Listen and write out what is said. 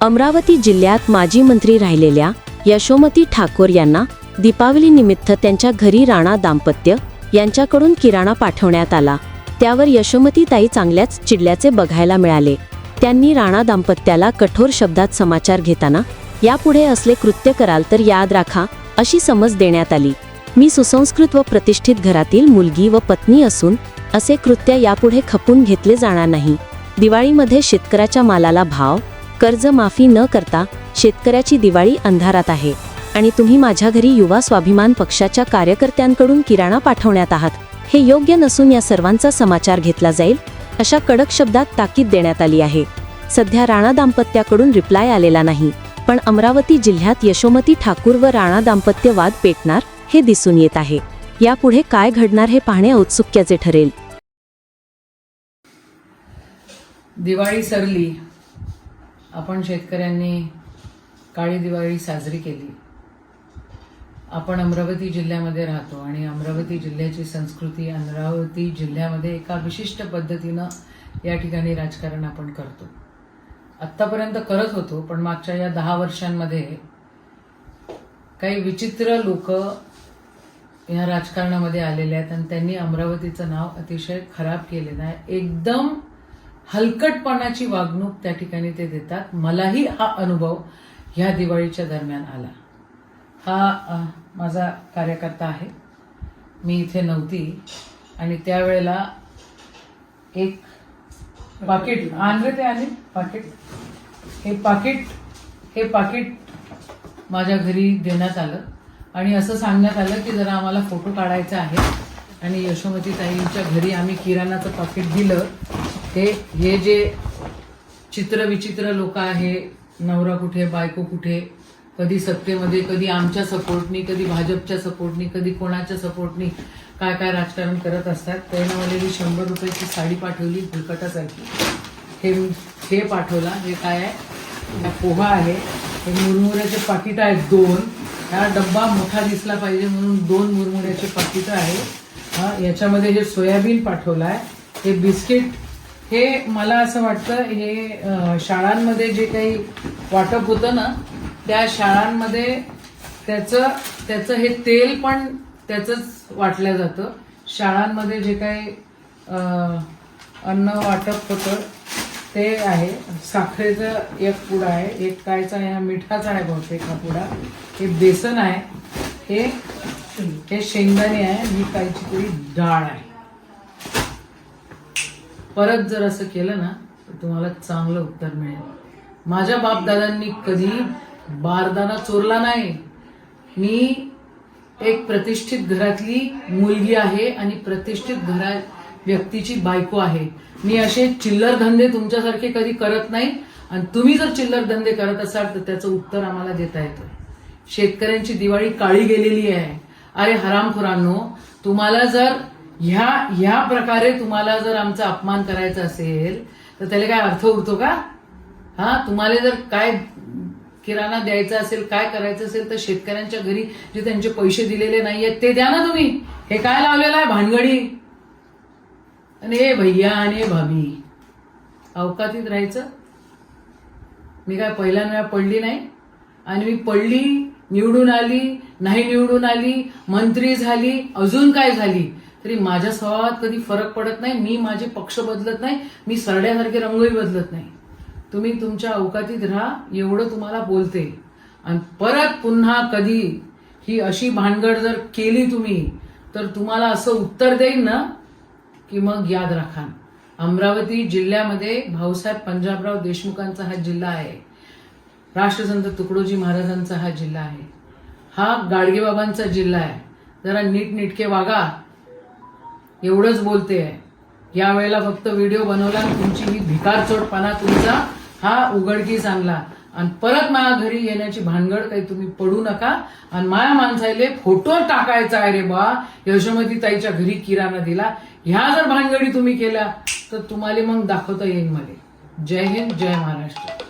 अमरावती जिल्ह्यात माजी मंत्री राहिलेल्या यशोमती ठाकूर यांना दीपावलीनिमित्त त्यांच्या घरी राणा दाम्पत्य यांच्याकडून किराणा पाठवण्यात आला. त्यावर यशोमतीताई चांगल्याच चिडल्याचे बघायला मिळाले. त्यांनी राणा दाम्पत्याला कठोर शब्दात समाचार घेताना यापुढे असले कृत्य कराल तर याद राखा अशी समज देण्यात आली. मी सुसंस्कृत व प्रतिष्ठित घरातील मुलगी व पत्नी असून असे कृत्य यापुढे खपून घेतले जाणार नाही. दिवाळीमध्ये शेतकऱ्याच्या मालाला भाव कर्ज माफी न करता शेतकऱ्याची दिवाळी अंधारात आहे. आणि तुम्ही माझ्या घरी युवा स्वाभिमान पक्षाच्या कार्यकर्त्यांकडून किराणा पाठवण्यात आहात. हे योग्य नसून या सर्वांचा समाचार घेतला जाईल अशा कडक शब्दात ताकीद देण्यात आली आहे. सध्या राणा दाम्पत्याकडून रिप्लाय आलेला नाही पण अमरावती जिल्ह्यात यशोमती ठाकूर व राणा दाम्पत्य वाद पेटणार हे दिसून येत आहे. यापुढे काय घडणार हे पाहणे औत्सुक्याचे ठरेल. दिवाळी सरली. आपण शेतकऱ्यांनी काळी दिवाळी साजरी केली. आपण अमरावती जिल्ह्यामध्ये राहतो आणि अमरावती जिल्ह्याची संस्कृती अमरावती जिल्ह्यामध्ये एका विशिष्ट पद्धतीनं या ठिकाणी राजकारण आपण करतो. आत्तापर्यंत करत होतो पण मागच्या या दहा वर्षांमध्ये काही विचित्र लोक या राजकारणामध्ये आलेले आहेत आणि त्यांनी अमरावतीचं नाव अतिशय खराब केलेलं आहे. एकदम हलकटपणाची वागणूक त्या ठिकाणी ते देतात. मलाही हा अनुभव ह्या दिवाळीच्या दरम्यान आला. हा माझा कार्यकर्ता आहे. मी इथे नव्हती. आणि त्यावेळेला एक पाकिट आणले ते आणि पाकिट. हे पाकिट हे पाकिट माझ्या घरी देण्यात आलं. आणि असं सांगण्यात आलं की जरा आम्हाला फोटो काढायचा आहे. आणि यशोमती ताईंच्या घरी आम्ही किराणाचं पाकिट दिलं. हे हे जे चित्रविचित्र लोक आहे नवरा कुठे बायको कुठे कधी सत्तेमध्ये कधी आमच्या सपोर्टनी कधी भाजपच्या सपोर्टनी कधी कोणाच्या सपोर्टनी काय काय राजकारण करत असतात त्यानं मला ही शंभर रुपयाची साडी पाठवली भुलकटासारखी. हे हे पाठवला हे काय आहे? पोहा आहे. हे मुरमुऱ्याचे पाकिटं आहेत दोन. हा डब्बा मोठा दिसला पाहिजे म्हणून दोन मुरमुऱ्याचे पाकिटं आहे हा याच्यामध्ये हे सोयाबीन पाठवलं आहे हे बिस्किट हे मला असं वाटतं हे शाळांमध्ये जे काही वाटप होतं ना त्या शाळांमध्ये त्याचं त्याचं हे तेल पण त्याचंच वाटलं जातं. शाळांमध्ये जे काही अन्न वाटप होतं ते आहे. साखरेचं एक पुडा आहे एक कायचा आहे हा मिठाचा आहे बहुतेक हा पुडा. हे बेसन आहे हे हे शेंगदाणे आहे ही कायची तरी डाळ आहे. परत जर असं केलं ना तर तुम्हाला चांगलं उत्तर मिळेल. माझ्या बापदादांनी कधी बारदाना चोरला नाही. मी एक प्रतिष्ठित घरातली मुलगी आहे आणि प्रतिष्ठित घरा व्यक्तीची बायको आहे. मी असे चिल्लर धंदे तुमच्यासारखे कधी करत नाही. आणि तुम्ही जर चिल्लर धंदे करत असाल तर त्याचं उत्तर आम्हाला देता येतं. शेतकऱ्यांची दिवाळी काळी गेलेली आहे. अरे हरामखोरांनो तुम्हाला जर ह्या ह्या प्रकारे तुम्हाला जर आमचा अपमान करायचा असेल तर त्याला काय अर्थ उरतो का? हा तुम्हाला जर काय किराणा द्यायचा असेल काय करायचं असेल तर शेतकऱ्यांच्या घरी जे त्यांचे पैसे दिलेले नाहीयेत ते द्या ना तुम्ही. हे काय लावलेलं आहे? भानगडी. आणि हे भैया आणि हे भाभी. अवकातीत राहायचं. मी काय पहिल्यांदा पडली नाही? आणि मी पडली निवडून आली नाही निवडून आली मंत्री झाली अजून काय झाली? तरी माझ्या स्वभावात कधी फरक पडत नाही मी माझे पक्ष बदलत नाही मी सरड्यासारखे रंगही बदलत नाही. तुम्ही तुमच्या अवकातीत राहा एवढं तुम्हाला बोलते. आणि परत पुन्हा कधी ही अशी भानगड जर केली तुम्ही तर तुम्हाला असं उत्तर देईन ना की मग याद राखा. अमरावती जिल्ह्यामध्ये भाऊसाहेब पंजाबराव देशमुखांचा हा जिल्हा आहे. राष्ट्रसंत तुकडोजी महाराजांचा हा जिल्हा आहे. हा गाडगेबाबांचा जिल्हा आहे. जरा नीटनेटके वागा. एवढंच बोलते आहे. या वेळेला फक्त व्हिडिओ बनवला आणि तुमची ही भिकारचोटपणा तुमचा हा उघडकीस आणला. आणि परत माझ्या घरी येण्याची भानगड काही तुम्ही पडू नका. आणि माया माणसाले फोटो टाकायचा आहे रे बा. यशोमती ताईच्या घरी किराणा दिला. ह्या जर भानगडी तुम्ही केल्या तर तुम्हाला मग दाखवता येईल मला. जय हिंद जय महाराष्ट्र.